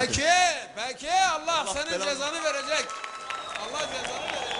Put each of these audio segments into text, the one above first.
Peki, peki Allah, senin belanı- cezanı verecek. Allah cezanı verecek.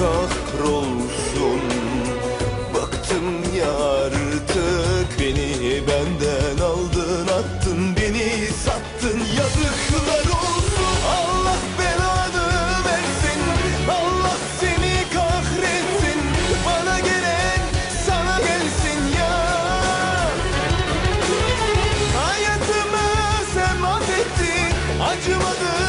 Kahrolsun. Baktım ya artık Beni benden aldın attın Beni sattın yazıklar olsun. Allah belanı versin Allah seni kahretsin. Bana gelen sana gelsin ya. Hayatımı sen mahvettin Acımadın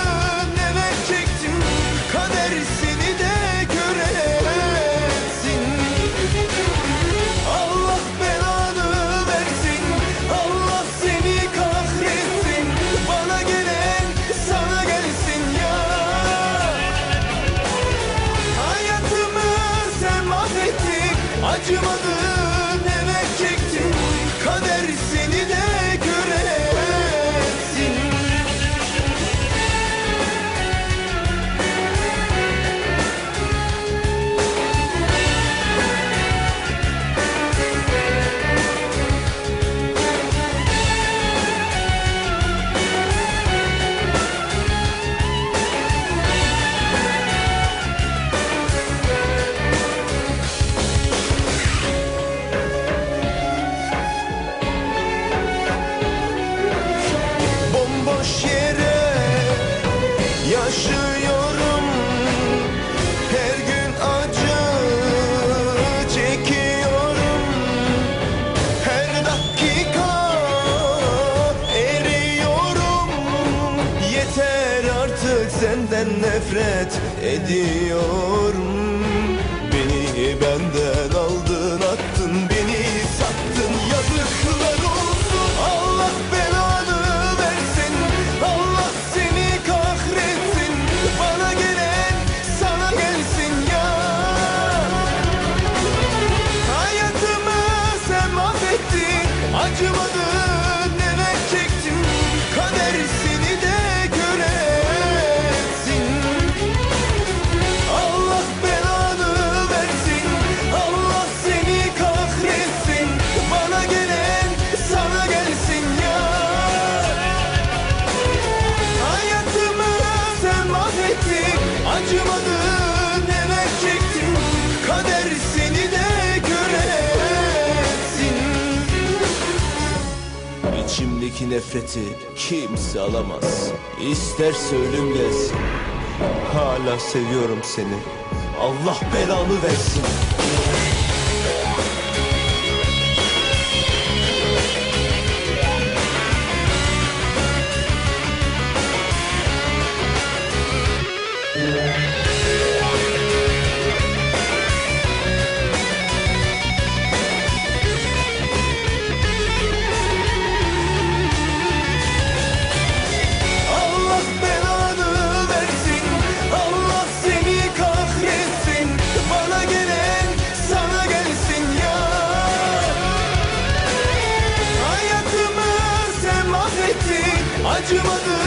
senden nefret ediyorum. Beni benden mahvettin Acımadın neler çektim. Kader seni de göresin İçimdeki nefreti kimse alamaz. İsterse ölüm gelsin. Hala seviyorum seni. Allah belanı versin Hayatımı sen mahvettin Acımadın